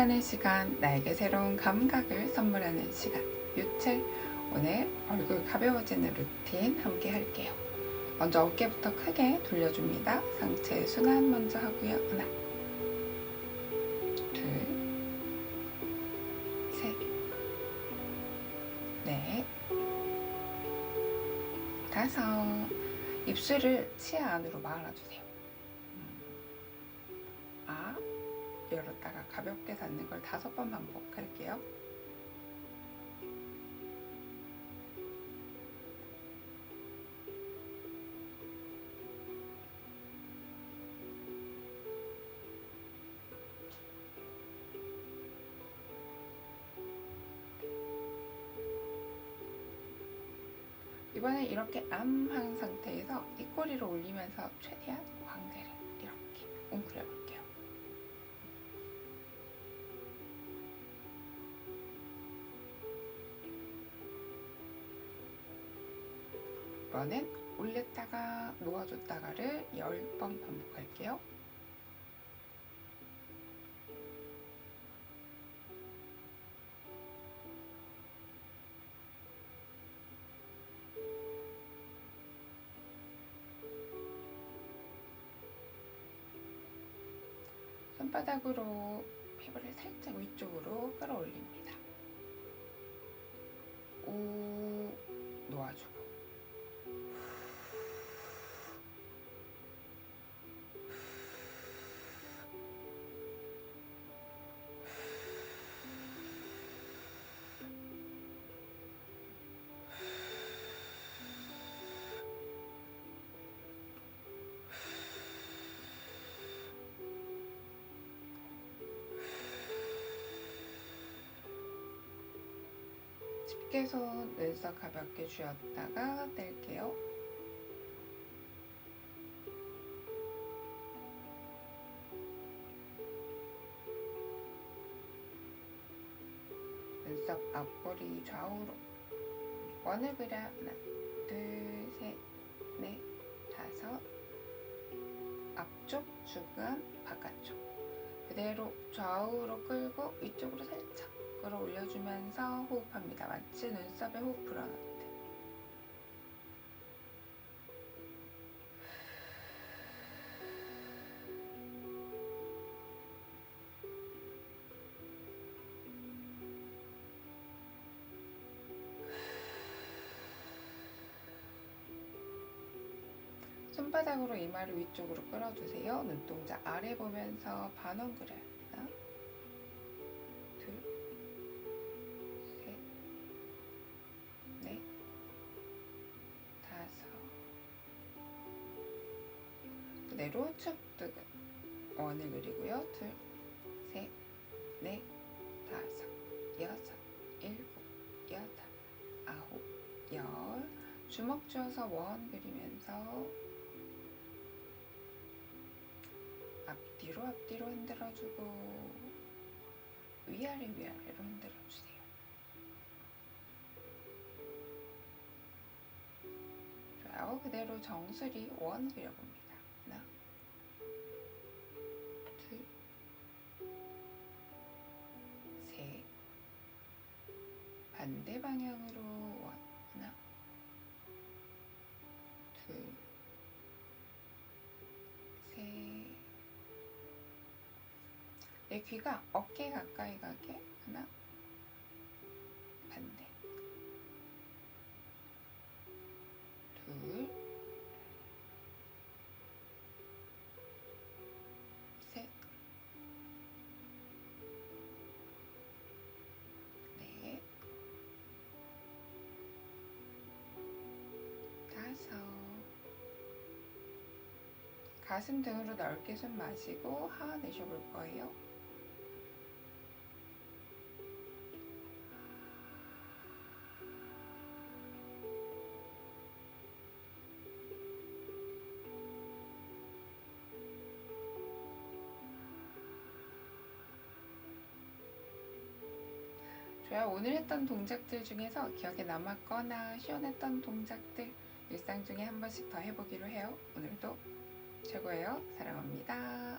선물하는 시간, 나에게 새로운 감각을 선물하는 시간. 유체. 오늘 얼굴 가벼워지는 루틴 함께 할게요. 먼저 어깨부터 크게 돌려줍니다. 상체 순환 먼저 하고요. 하나, 둘, 셋, 넷, 다섯. 입술을 치아 안으로 말아주세요. 음. 아, 열었다가 가볍게 닫는 걸 다섯 번 반복할게요. 이번엔 이렇게 암한 상태에서 입꼬리를 올리면서 최대한 광대를 이렇게 웅크려 볼게요. 이번엔 올렸다가 놓아줬다가를 10번 반복할게요. 손바닥으로 피부를 살짝 위쪽으로 끌어올립니다. 집게손 눈썹 가볍게 쥐었다가 뗄게요. 눈썹 앞머리 좌우로 원을 그려 하나, 둘, 셋, 넷, 다섯. 앞쪽, 중간, 바깥쪽. 그대로 좌우로 끌고 위쪽으로 살짝 끌어올려주면서 호흡합니다. 마치 눈썹에 호흡 불어넣듯. 손바닥으로 이마를 위쪽으로 끌어주세요. 눈동자 아래 보면서 반원 그려요. 그대로 축 뜨근 원을 그리고요. 둘, 셋, 넷, 다섯, 여섯, 일곱, 여덟, 아홉, 열. 주먹 쥐어서 원 그리면서 앞뒤로 앞뒤로 흔들어주고 위아래 위아래로 흔들어주세요. 그대로 정수리 원 그려봅니다. 반대 방향으로 원. 하나, 둘, 셋. 내 귀가 어깨 가까이 가게 하나 가슴 등으로 넓게 숨 마시고 하아 내쉬어볼 거예요. 좋아요. 오늘 했던 동작들 중에서 기억에 남았거나 시원했던 동작들 일상 중에 한 번씩 더 해보기로 해요. 오늘도 최고예요. 사랑합니다.